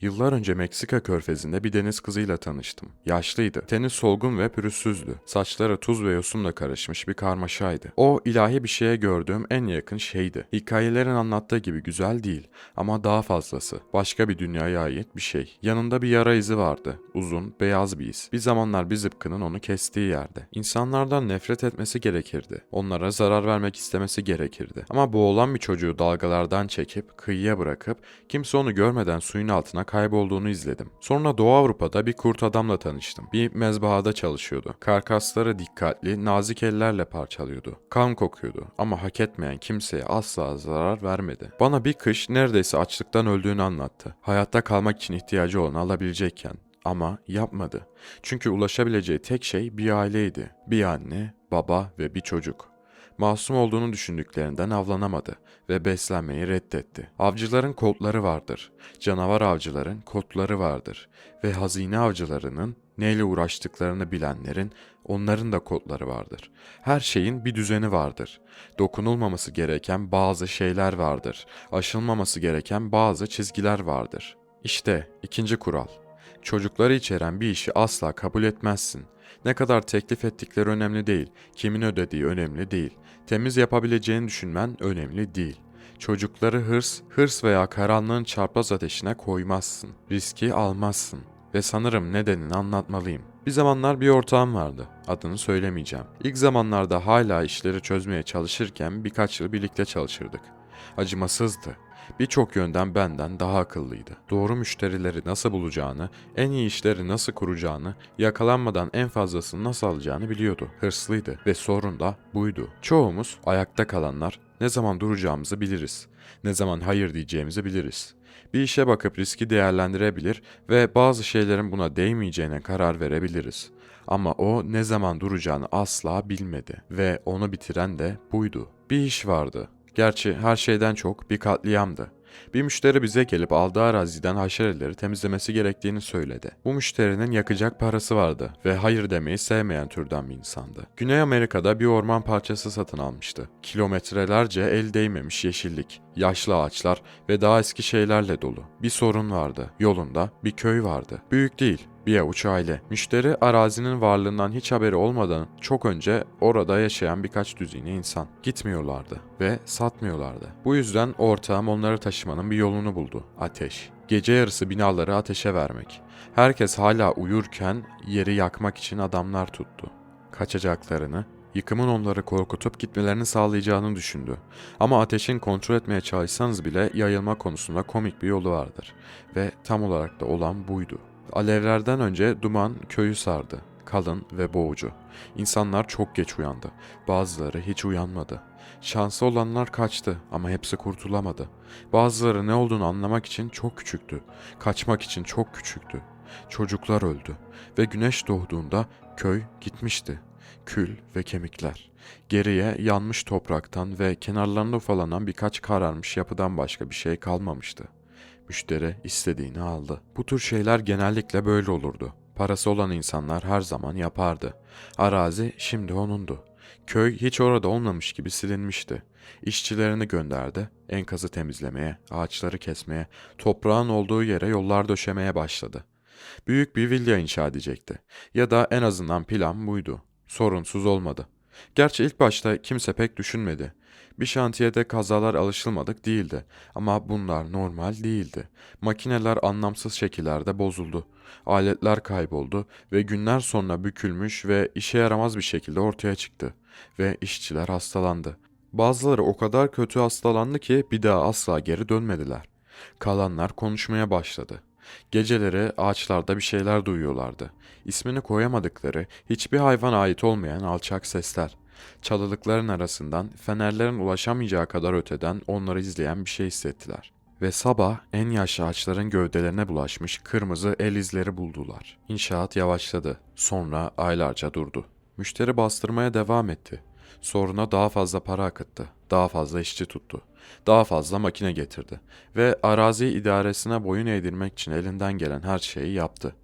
Yıllar önce Meksika körfezinde bir deniz kızıyla tanıştım. Yaşlıydı. Teni solgun ve pürüzsüzdü. Saçları tuz ve yosunla karışmış bir karmaşaydı. O ilahi bir şeye gördüğüm en yakın şeydi. Hikayelerin anlattığı gibi güzel değil ama daha fazlası. Başka bir dünyaya ait bir şey. Yanında bir yara izi vardı. Uzun, beyaz bir iz. Bir zamanlar bir zıpkının onu kestiği yerde. İnsanlardan nefret etmesi gerekirdi. Onlara zarar vermek istemesi gerekirdi. Ama boğulan bir çocuğu dalgalardan çekip kıyıya bırakıp kimse onu görmeden suyun altına kaybolduğunu izledim. Sonra Doğu Avrupa'da bir kurt adamla tanıştım. Bir mezbahada çalışıyordu. Karkasları dikkatli, nazik ellerle parçalıyordu. Kan kokuyordu ama hak etmeyen kimseye asla zarar vermedi. Bana bir kış neredeyse açlıktan öldüğünü anlattı. Hayatta kalmak için ihtiyacı olanı alabilecekken ama yapmadı. Çünkü ulaşabileceği tek şey bir aileydi. Bir anne, baba ve bir çocuk. Masum olduğunu düşündüklerinden avlanamadı ve beslenmeyi reddetti. Avcıların kodları vardır. Canavar avcıların kodları vardır ve hazine avcılarının neyle uğraştıklarını bilenlerin onların da kodları vardır. Her şeyin bir düzeni vardır. Dokunulmaması gereken bazı şeyler vardır. Aşılmaması gereken bazı çizgiler vardır. İşte ikinci kural. Çocukları içeren bir işi asla kabul etmezsin. Ne kadar teklif ettikleri önemli değil, kimin ödediği önemli değil. Temiz yapabileceğini düşünmen önemli değil. Çocukları hırs, hırs veya karanlığın çarpaz ateşine koymazsın. Riski almazsın. Ve sanırım nedenini anlatmalıyım. Bir zamanlar bir ortağım vardı. Adını söylemeyeceğim. İlk zamanlarda hala işleri çözmeye çalışırken birkaç yıl birlikte çalışırdık. Acımasızdı. Birçok yönden benden daha akıllıydı. Doğru müşterileri nasıl bulacağını, en iyi işleri nasıl kuracağını, yakalanmadan en fazlasını nasıl alacağını biliyordu. Hırslıydı ve sorun da buydu. Çoğumuz ayakta kalanlar ne zaman duracağımızı biliriz. Ne zaman hayır diyeceğimizi biliriz. Bir işe bakıp riski değerlendirebilir ve bazı şeylerin buna değmeyeceğine karar verebiliriz. Ama o ne zaman duracağını asla bilmedi ve onu bitiren de buydu. Bir iş vardı. Gerçi her şeyden çok bir katliamdı. Bir müşteri bize gelip aldığı araziden haşereleri temizlemesi gerektiğini söyledi. Bu müşterinin yakacak parası vardı ve hayır demeyi sevmeyen türden bir insandı. Güney Amerika'da bir orman parçası satın almıştı. Kilometrelerce el değmemiş yeşillik, yaşlı ağaçlar ve daha eski şeylerle dolu. Bir sorun vardı. Yolunda bir köy vardı. Büyük değil, bir avuç aile. Müşteri arazinin varlığından hiç haberi olmadan çok önce orada yaşayan birkaç düzine insan. Gitmiyorlardı ve satmıyorlardı. Bu yüzden ortağım onları taşımanın bir yolunu buldu. Ateş. Gece yarısı binaları ateşe vermek. Herkes hala uyurken yeri yakmak için adamlar tuttu. Kaçacaklarını, yıkımın onları korkutup gitmelerini sağlayacağını düşündü. Ama ateşin kontrol etmeye çalışsanız bile yayılma konusunda komik bir yolu vardır. Ve tam olarak da olan buydu. Alevlerden önce duman köyü sardı. Kalın ve boğucu. İnsanlar çok geç uyandı. Bazıları hiç uyanmadı. Şanslı olanlar kaçtı ama hepsi kurtulamadı. Bazıları ne olduğunu anlamak için çok küçüktü. Kaçmak için çok küçüktü. Çocuklar öldü ve güneş doğduğunda köy gitmişti. Kül ve kemikler. Geriye yanmış topraktan ve kenarlarında ufalanan birkaç kararmış yapıdan başka bir şey kalmamıştı. Müşteri istediğini aldı. Bu tür şeyler genellikle böyle olurdu. Parası olan insanlar her zaman yapardı. Arazi şimdi onundu. Köy hiç orada olmamış gibi silinmişti. İşçilerini gönderdi, enkazı temizlemeye, ağaçları kesmeye, toprağın olduğu yere yollar döşemeye başladı. Büyük bir villa inşa edecekti. Ya da en azından plan buydu. Sorunsuz olmadı. Gerçi ilk başta kimse pek düşünmedi. Bir şantiyede kazalar alışılmadık değildi ama bunlar normal değildi. Makineler anlamsız şekillerde bozuldu. Aletler kayboldu ve günler sonra bükülmüş ve işe yaramaz bir şekilde ortaya çıktı ve işçiler hastalandı. Bazıları o kadar kötü hastalandı ki bir daha asla geri dönmediler. Kalanlar konuşmaya başladı. Geceleri ağaçlarda bir şeyler duyuyorlardı. İsmini koyamadıkları, hiçbir hayvan ait olmayan alçak sesler. Çalılıkların arasından fenerlerin ulaşamayacağı kadar öteden onları izleyen bir şey hissettiler. Ve sabah en yaşlı ağaçların gövdelerine bulaşmış kırmızı el izleri buldular. İnşaat yavaşladı. Sonra aylarca durdu. Müşteri bastırmaya devam etti. Soruna daha fazla para akıttı. Daha fazla işçi tuttu. Daha fazla makine getirdi. Ve arazi idaresine boyun eğdirmek için elinden gelen her şeyi yaptı.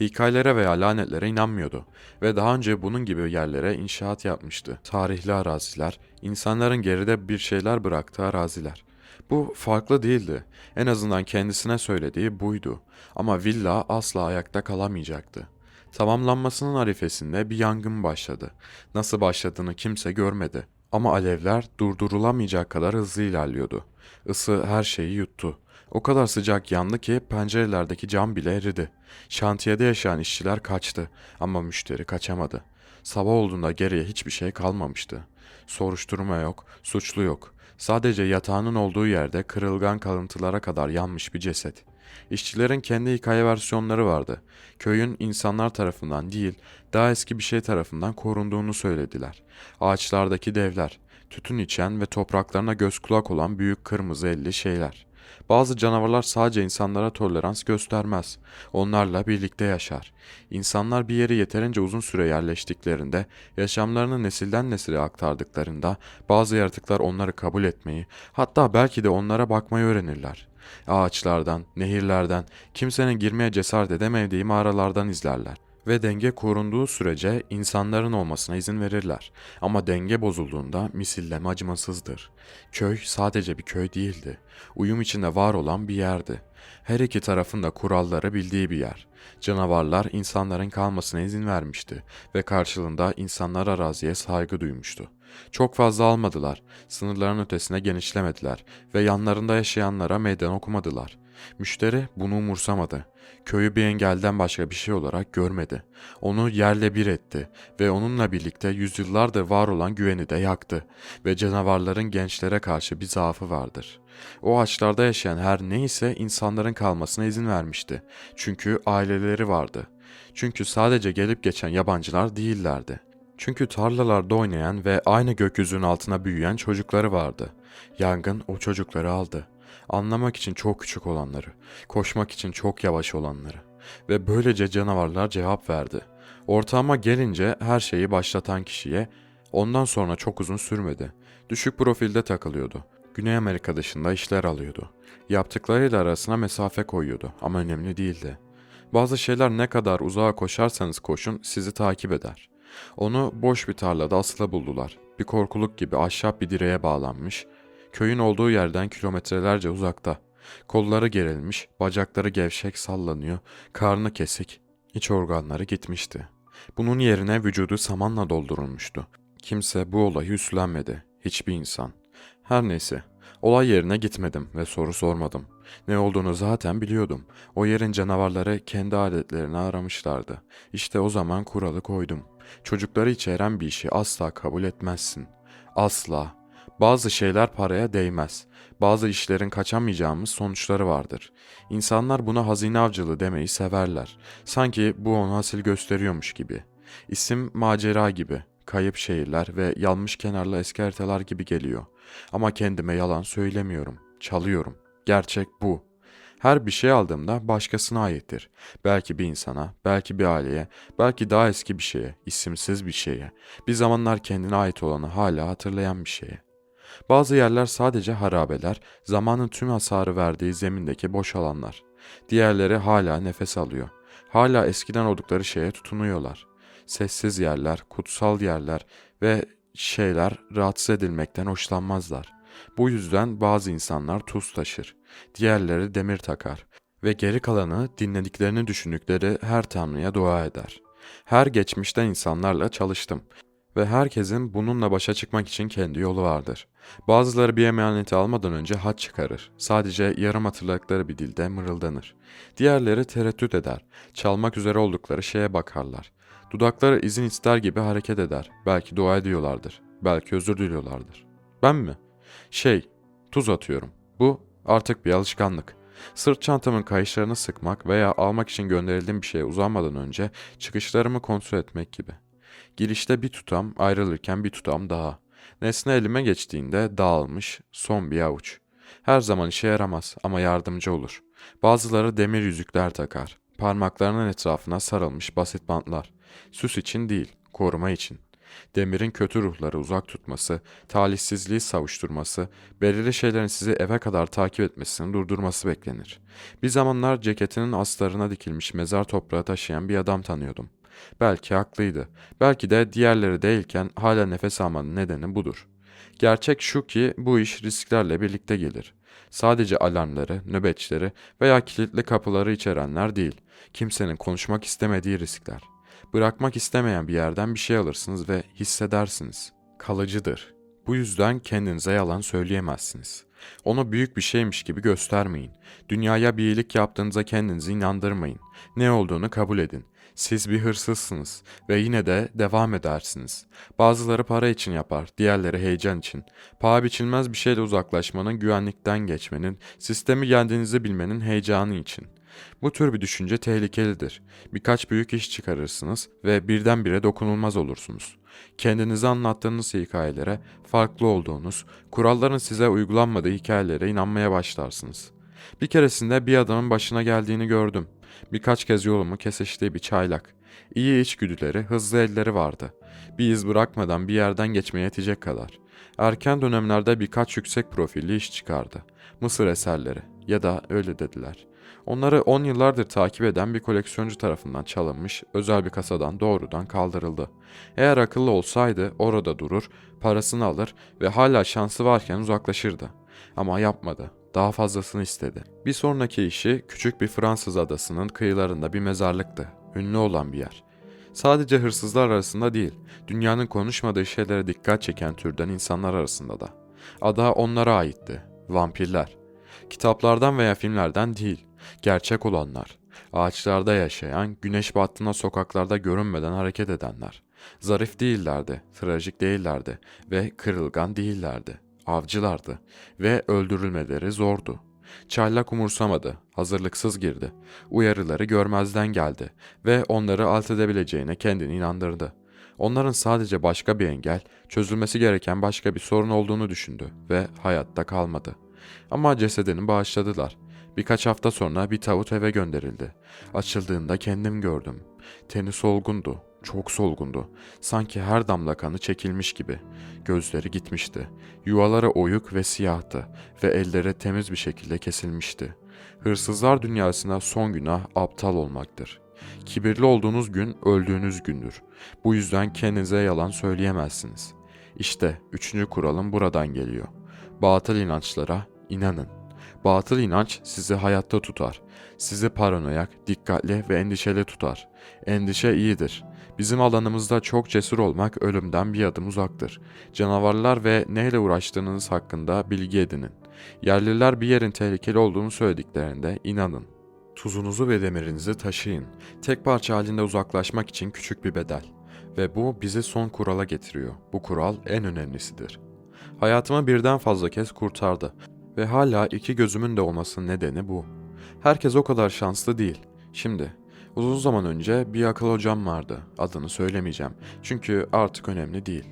Hikayelere veya lanetlere inanmıyordu ve daha önce bunun gibi yerlere inşaat yapmıştı. Tarihli araziler, insanların geride bir şeyler bıraktığı araziler. Bu farklı değildi. En azından kendisine söylediği buydu. Ama villa asla ayakta kalamayacaktı. Tamamlanmasının arifesinde bir yangın başladı. Nasıl başladığını kimse görmedi. Ama alevler durdurulamayacak kadar hızlı ilerliyordu. Isı her şeyi yuttu. O kadar sıcak yandı ki pencerelerdeki cam bile eridi. Şantiyede yaşayan işçiler kaçtı ama müşteri kaçamadı. Sabah olduğunda geriye hiçbir şey kalmamıştı. Soruşturma yok, suçlu yok. Sadece yatağının olduğu yerde kırılgan kalıntılara kadar yanmış bir ceset. İşçilerin kendi hikaye versiyonları vardı. Köyün insanlar tarafından değil, daha eski bir şey tarafından korunduğunu söylediler. Ağaçlardaki devler, tütün içen ve topraklarına göz kulak olan büyük kırmızı elli şeyler. Bazı canavarlar sadece insanlara tolerans göstermez. Onlarla birlikte yaşar. İnsanlar bir yere yeterince uzun süre yerleştiklerinde, yaşamlarını nesilden nesile aktardıklarında bazı yaratıklar onları kabul etmeyi, hatta belki de onlara bakmayı öğrenirler. Ağaçlardan, nehirlerden, kimsenin girmeye cesaret edemediği mağaralardan izlerler ve denge korunduğu sürece insanların olmasına izin verirler. Ama denge bozulduğunda misilleme acımasızdır. Köy sadece bir köy değildi. Uyum içinde var olan bir yerdi. Her iki tarafın da kuralları bildiği bir yer. Canavarlar insanların kalmasına izin vermişti ve karşılığında insanlar araziye saygı duymuştu. Çok fazla almadılar, sınırların ötesine genişlemediler ve yanlarında yaşayanlara meydan okumadılar. Müşteri bunu umursamadı. Köyü bir engelden başka bir şey olarak görmedi. Onu yerle bir etti ve onunla birlikte yüzyıllardır var olan güveni de yaktı ve canavarların gençlere karşı bir zaafı vardır. O ağaçlarda yaşayan her neyse insanların kalmasına izin vermişti. Çünkü aileleri vardı. Çünkü sadece gelip geçen yabancılar değillerdi. Çünkü tarlalarda oynayan ve aynı gökyüzünün altına büyüyen çocukları vardı. Yangın o çocukları aldı. Anlamak için çok küçük olanları, koşmak için çok yavaş olanları. Ve böylece canavarlar cevap verdi. Ortağıma gelince her şeyi başlatan kişiye ondan sonra çok uzun sürmedi. Düşük profilde takılıyordu. Güney Amerika dışında işler alıyordu. Yaptıklarıyla arasına mesafe koyuyordu ama önemli değildi. Bazı şeyler ne kadar uzağa koşarsanız koşun sizi takip eder. Onu boş bir tarlada asılı buldular. Bir korkuluk gibi ahşap bir direğe bağlanmış, köyün olduğu yerden kilometrelerce uzakta. Kolları gerilmiş, bacakları gevşek sallanıyor, karnı kesik, iç organları gitmişti. Bunun yerine vücudu samanla doldurulmuştu. Kimse bu olayı üstlenmedi, hiçbir insan. Her neyse, olay yerine gitmedim ve soru sormadım. Ne olduğunu zaten biliyordum. O yerin canavarları kendi adetlerini aramışlardı. İşte o zaman kuralı koydum. Çocukları içeren bir işi asla kabul etmezsin. Asla. Bazı şeyler paraya değmez. Bazı işlerin kaçamayacağımız sonuçları vardır. İnsanlar buna hazine avcılığı demeyi severler. Sanki bu onu hasil gösteriyormuş gibi. İsim macera gibi, kayıp şehirler ve yanmış kenarlı eski haritalar gibi geliyor. Ama kendime yalan söylemiyorum. Çalıyorum. Gerçek bu. Her bir şey aldığımda başkasına aittir. Belki bir insana, belki bir aileye, belki daha eski bir şeye, isimsiz bir şeye. Bir zamanlar kendine ait olanı hala hatırlayan bir şeye. Bazı yerler sadece harabeler, zamanın tüm hasarı verdiği zemindeki boş alanlar. Diğerleri hala nefes alıyor. Hala eskiden oldukları şeye tutunuyorlar. Sessiz yerler, kutsal yerler ve şeyler rahatsız edilmekten hoşlanmazlar. Bu yüzden bazı insanlar tuz taşır, diğerleri demir takar ve geri kalanı dinlediklerini düşündükleri her tanrıya dua eder. Her geçmişten insanlarla çalıştım ve herkesin bununla başa çıkmak için kendi yolu vardır. Bazıları bir emaneti almadan önce hat çıkarır. Sadece yarım hatırladıkları bir dilde mırıldanır. Diğerleri tereddüt eder. Çalmak üzere oldukları şeye bakarlar. Dudakları izin ister gibi hareket eder. Belki dua ediyorlardır. Belki özür diliyorlardır. Ben mi? Şey, tuz atıyorum. Bu artık bir alışkanlık. Sırt çantamın kayışlarını sıkmak veya almak için gönderildiğim bir şeye uzanmadan önce çıkışlarımı kontrol etmek gibi. Girişte bir tutam, ayrılırken bir tutam daha. Nesne elime geçtiğinde dağılmış son bir avuç. Her zaman işe yaramaz ama yardımcı olur. Bazıları demir yüzükler takar. Parmaklarının etrafına sarılmış basit bantlar. Süs için değil, koruma için. Demirin kötü ruhları uzak tutması, talihsizliği savuşturması, belirli şeylerin sizi eve kadar takip etmesini durdurması beklenir. Bir zamanlar ceketinin astarına dikilmiş mezar toprağı taşıyan bir adam tanıyordum. Belki haklıydı. Belki de diğerleri değilken hala nefes almanın nedeni budur. Gerçek şu ki bu iş risklerle birlikte gelir. Sadece alarmları, nöbetçileri veya kilitli kapıları içerenler değil. Kimsenin konuşmak istemediği riskler. Bırakmak istemeyen bir yerden bir şey alırsınız ve hissedersiniz. Kalıcıdır. Bu yüzden kendinize yalan söyleyemezsiniz. Onu büyük bir şeymiş gibi göstermeyin. Dünyaya bir iyilik yaptığınıza kendinizi inandırmayın. Ne olduğunu kabul edin. Siz bir hırsızsınız ve yine de devam edersiniz. Bazıları para için yapar, diğerleri heyecan için. Paha biçilmez bir şeyle uzaklaşmanın, güvenlikten geçmenin, sistemi yendiğinizi bilmenin heyecanı için. Bu tür bir düşünce tehlikelidir. Birkaç büyük iş çıkarırsınız ve birdenbire dokunulmaz olursunuz. Kendinize anlattığınız hikayelere, farklı olduğunuz, kuralların size uygulanmadığı hikayelere inanmaya başlarsınız. Bir keresinde bir adamın başına geldiğini gördüm. Birkaç kez yolumu kesiştiği bir çaylak. İyi içgüdüleri, hızlı elleri vardı. Bir iz bırakmadan bir yerden geçmeye yetecek kadar. Erken dönemlerde birkaç yüksek profilli iş çıkardı. Mısır eserleri ya da öyle dediler. Onları 10 yıllardır takip eden bir koleksiyoncu tarafından çalınmış, özel bir kasadan doğrudan kaldırıldı. Eğer akıllı olsaydı orada durur, parasını alır ve hala şansı varken uzaklaşırdı. Ama yapmadı. Daha fazlasını istedi. Bir sonraki işi küçük bir Fransız adasının kıyılarında bir mezarlıktı. Ünlü olan bir yer. Sadece hırsızlar arasında değil, dünyanın konuşmadığı şeylere dikkat çeken türden insanlar arasında da. Ada onlara aitti. Vampirler. Kitaplardan veya filmlerden değil, gerçek olanlar. Ağaçlarda yaşayan, güneş battığında sokaklarda görünmeden hareket edenler. Zarif değillerdi, trajik değillerdi ve kırılgan değillerdi. Avcılardı ve öldürülmeleri zordu. Çaylak umursamadı, hazırlıksız girdi. Uyarıları görmezden geldi ve onları alt edebileceğine kendini inandırdı. Onların sadece başka bir engel, çözülmesi gereken başka bir sorun olduğunu düşündü ve hayatta kalmadı. Ama cesedini bağışladılar. Birkaç hafta sonra bir tavut eve gönderildi. Açıldığında kendim gördüm. Teni solgundu, çok solgundu. Sanki her damla kanı çekilmiş gibi. Gözleri gitmişti. Yuvaları oyuk ve siyahtı ve elleri temiz bir şekilde kesilmişti. Hırsızlar dünyasına son günah aptal olmaktır. Kibirli olduğunuz gün öldüğünüz gündür. Bu yüzden kendinize yalan söyleyemezsiniz. İşte üçüncü kuralım buradan geliyor. Batıl inançlara inanın. Batıl inanç sizi hayatta tutar. Sizi paranoyak, dikkatli ve endişeli tutar. Endişe iyidir. Bizim alanımızda çok cesur olmak ölümden bir adım uzaktır. Canavarlar ve neyle uğraştığınız hakkında bilgi edinin. Yerliler bir yerin tehlikeli olduğunu söylediklerinde inanın. Tuzunuzu ve demirinizi taşıyın. Tek parça halinde uzaklaşmak için küçük bir bedel. Ve bu bizi son kurala getiriyor. Bu kural en önemlisidir. Hayatımı birden fazla kez kurtardı. Ve hala iki gözümün de olmasının nedeni bu. Herkes o kadar şanslı değil. Şimdi, uzun zaman önce bir akıl hocam vardı. Adını söylemeyeceğim. Çünkü artık önemli değil.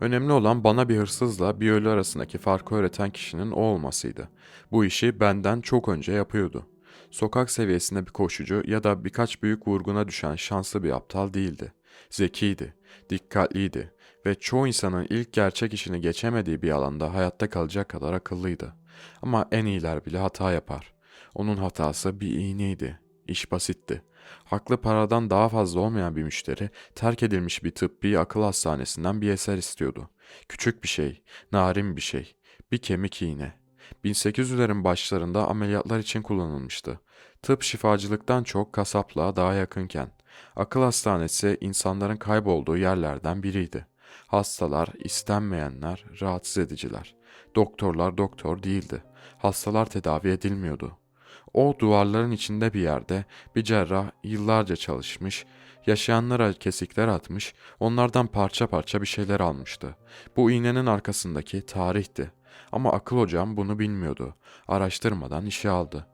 Önemli olan bana bir hırsızla bir ölü arasındaki farkı öğreten kişinin o olmasıydı. Bu işi benden çok önce yapıyordu. Sokak seviyesinde bir koşucu ya da birkaç büyük vurguna düşen şanslı bir aptal değildi. Zekiydi, dikkatliydi ve çoğu insanın ilk gerçek işini geçemediği bir alanda hayatta kalacak kadar akıllıydı. Ama en iyiler bile hata yapar. Onun hatası bir iğneydi. İş basitti. Haklı paradan daha fazla olmayan bir müşteri terk edilmiş bir tıbbi akıl hastanesinden bir eser istiyordu. Küçük bir şey, narin bir şey, bir kemik iğne. 1800'lerin başlarında ameliyatlar için kullanılmıştı. Tıp şifacılıktan çok kasaplığa daha yakınken. Akıl hastanesi insanların kaybolduğu yerlerden biriydi. Hastalar, istenmeyenler, rahatsız ediciler. Doktorlar doktor değildi. Hastalar tedavi edilmiyordu. O duvarların içinde bir yerde bir cerrah yıllarca çalışmış, yaşayanlara kesikler atmış, onlardan parça parça bir şeyler almıştı. Bu iğnenin arkasındaki tarihti. Ama akıl hocam bunu bilmiyordu. Araştırmadan işe aldı.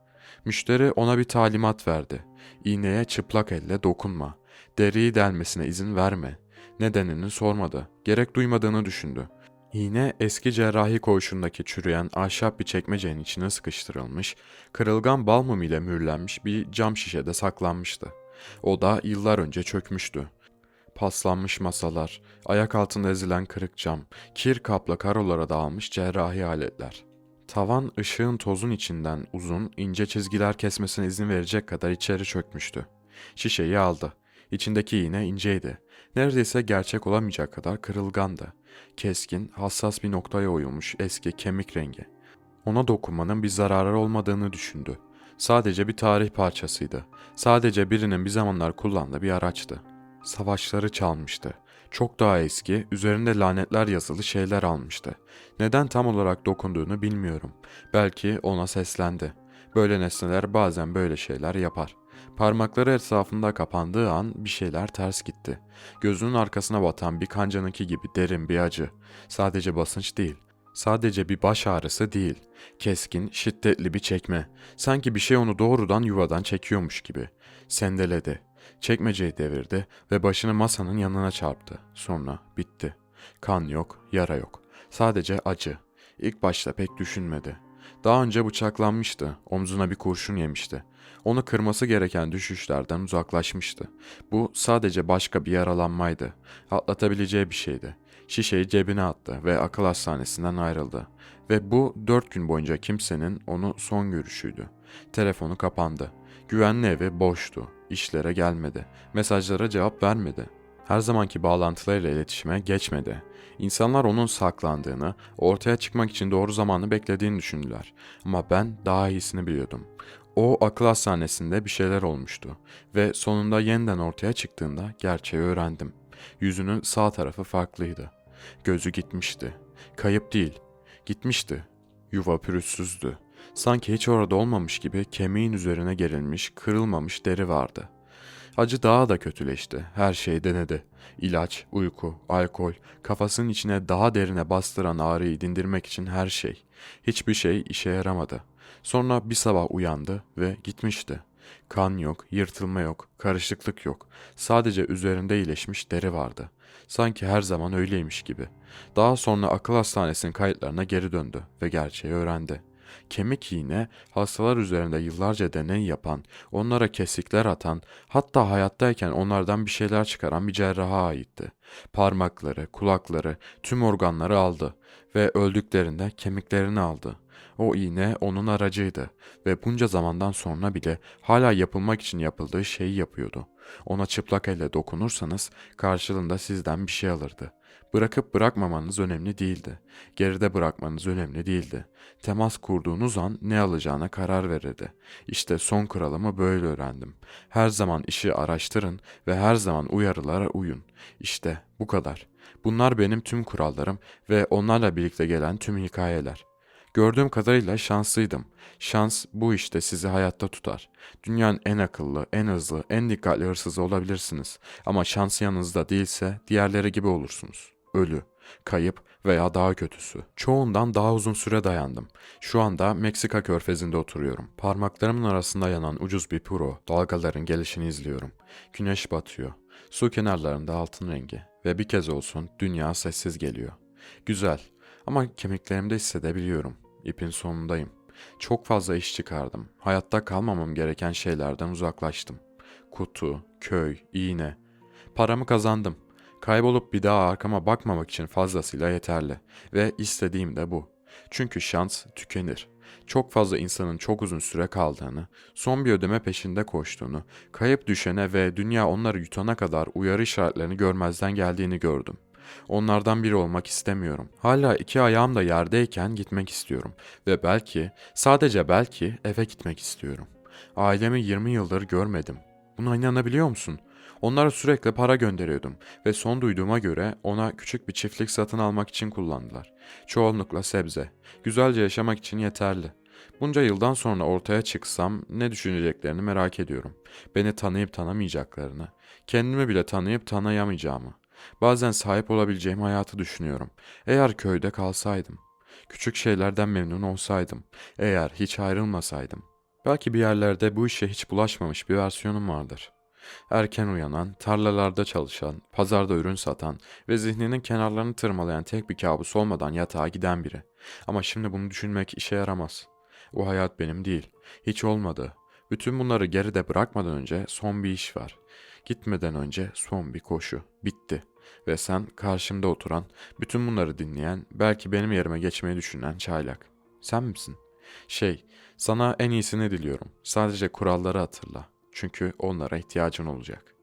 Müşteri ona bir talimat verdi. İğneye çıplak elle dokunma. Deriyi delmesine izin verme. Nedenini sormadı. Gerek duymadığını düşündü. İğne eski cerrahi koğuşundaki çürüyen ahşap bir çekmecenin içine sıkıştırılmış, kırılgan bal mumu ile mühürlenmiş bir cam şişede saklanmıştı. O da yıllar önce çökmüştü. Paslanmış masalar, ayak altında ezilen kırık cam, kir kapla karolara dağılmış cerrahi aletler. Tavan ışığın tozun içinden uzun, ince çizgiler kesmesine izin verecek kadar içeri çökmüştü. Şişeyi aldı. İçindeki iğne inceydi. Neredeyse gerçek olamayacak kadar kırılgandı. Keskin, hassas bir noktaya oyulmuş eski kemik rengi. Ona dokunmanın bir zararı olmadığını düşündü. Sadece bir tarih parçasıydı. Sadece birinin bir zamanlar kullandığı bir araçtı. Savaşları çalmıştı. Çok daha eski, üzerinde lanetler yazılı şeyler almıştı. Neden tam olarak dokunduğunu bilmiyorum. Belki ona seslendi. Böyle nesneler bazen böyle şeyler yapar. Parmakları etrafında kapandığı an bir şeyler ters gitti. Gözünün arkasına batan bir kancanınki gibi derin bir acı. Sadece basınç değil. Sadece bir baş ağrısı değil. Keskin, şiddetli bir çekme. Sanki bir şey onu doğrudan yuvadan çekiyormuş gibi. Sendeledi. Çekmeceyi devirdi ve başını masanın yanına çarptı. Sonra bitti. Kan yok, yara yok. Sadece acı. İlk başta pek düşünmedi. Daha önce bıçaklanmıştı. Omzuna bir kurşun yemişti. Onu kırması gereken düşüşlerden uzaklaşmıştı. Bu sadece başka bir yaralanmaydı. Atlatabileceği bir şeydi. Şişeyi cebine attı ve akıl hastanesinden ayrıldı. Ve bu dört gün boyunca kimsenin onu son görüşüydü. Telefonu kapandı. Güvenli evi boştu. İşlere gelmedi. Mesajlara cevap vermedi. Her zamanki bağlantılarıyla iletişime geçmedi. İnsanlar onun saklandığını, ortaya çıkmak için doğru zamanı beklediğini düşündüler. Ama ben daha iyisini biliyordum. O akıl hastanesinde bir şeyler olmuştu ve sonunda yeniden ortaya çıktığında gerçeği öğrendim. Yüzünün sağ tarafı farklıydı. Gözü gitmişti. Kayıp değil, gitmişti. Yuva pürüzsüzdü. Sanki hiç orada olmamış gibi kemiğin üzerine gerilmiş, kırılmamış deri vardı. Acı daha da kötüleşti. Her şeyi denedi. İlaç, uyku, alkol, kafasının içine daha derine bastıran ağrıyı dindirmek için her şey. Hiçbir şey işe yaramadı. Sonra bir sabah uyandı ve gitmişti. Kan yok, yırtılma yok, karışıklık yok. Sadece üzerinde iyileşmiş deri vardı. Sanki her zaman öyleymiş gibi. Daha sonra akıl hastanesinin kayıtlarına geri döndü ve gerçeği öğrendi. Kemik iğne, hastalar üzerinde yıllarca deney yapan, onlara kesikler atan, hatta hayattayken onlardan bir şeyler çıkaran bir cerraha aitti. Parmakları, kulakları, tüm organları aldı ve öldüklerinde kemiklerini aldı. O iğne onun aracıydı ve bunca zamandan sonra bile hala yapılmak için yapıldığı şeyi yapıyordu. Ona çıplak elle dokunursanız karşılığında sizden bir şey alırdı. Bırakıp bırakmamanız önemli değildi. Geride bırakmanız önemli değildi. Temas kurduğunuz an ne alacağına karar verirdi. İşte son kuralımı böyle öğrendim. Her zaman işi araştırın ve her zaman uyarılara uyun. İşte bu kadar. Bunlar benim tüm kurallarım ve onlarla birlikte gelen tüm hikayeler. Gördüğüm kadarıyla şanslıydım. Şans bu işte sizi hayatta tutar. Dünyanın en akıllı, en hızlı, en dikkatli hırsızı olabilirsiniz. Ama şans yanınızda değilse diğerleri gibi olursunuz. Ölü, kayıp veya daha kötüsü. Çoğundan daha uzun süre dayandım. Şu anda Meksika körfezinde oturuyorum. Parmaklarımın arasında yanan ucuz bir puro, dalgaların gelişini izliyorum. Güneş batıyor. Su kenarlarında altın rengi ve bir kez olsun dünya sessiz geliyor. Güzel ama kemiklerimde hissedebiliyorum. İpin sonundayım. Çok fazla iş çıkardım. Hayatta kalmamam gereken şeylerden uzaklaştım. Kutu, köy, iğne. Paramı kazandım. Kaybolup bir daha arkama bakmamak için fazlasıyla yeterli. Ve istediğim de bu. Çünkü şans tükenir. Çok fazla insanın çok uzun süre kaldığını, son bir ödeme peşinde koştuğunu, kayıp düşene ve dünya onları yutana kadar uyarı işaretlerini görmezden geldiğini gördüm. Onlardan biri olmak istemiyorum. Hala iki ayağım da yerdeyken gitmek istiyorum. Ve belki, sadece belki eve gitmek istiyorum. Ailemi 20 yıldır görmedim. Buna inanabiliyor musun? Onlara sürekli para gönderiyordum ve son duyduğuma göre ona küçük bir çiftlik satın almak için kullandılar. Çoğunlukla sebze. Güzelce yaşamak için yeterli. Bunca yıldan sonra ortaya çıksam ne düşüneceklerini merak ediyorum. Beni tanıyıp tanımayacaklarını, kendimi bile tanıyıp tanıyamayacağımı. Bazen sahip olabileceğim hayatı düşünüyorum. Eğer köyde kalsaydım, küçük şeylerden memnun olsaydım, eğer hiç ayrılmasaydım. Belki bir yerlerde bu işe hiç bulaşmamış bir versiyonum vardır. Erken uyanan, tarlalarda çalışan, pazarda ürün satan ve zihninin kenarlarını tırmalayan tek bir kabus olmadan yatağa giden biri. Ama şimdi bunu düşünmek işe yaramaz. O hayat benim değil. Hiç olmadı. Bütün bunları geride bırakmadan önce son bir iş var. Gitmeden önce son bir koşu. Bitti. Ve sen karşımda oturan, bütün bunları dinleyen, belki benim yerime geçmeyi düşünen çaylak. Sen misin? Şey, sana en iyisini diliyorum. Sadece kuralları hatırla. Çünkü onlara ihtiyacın olacak.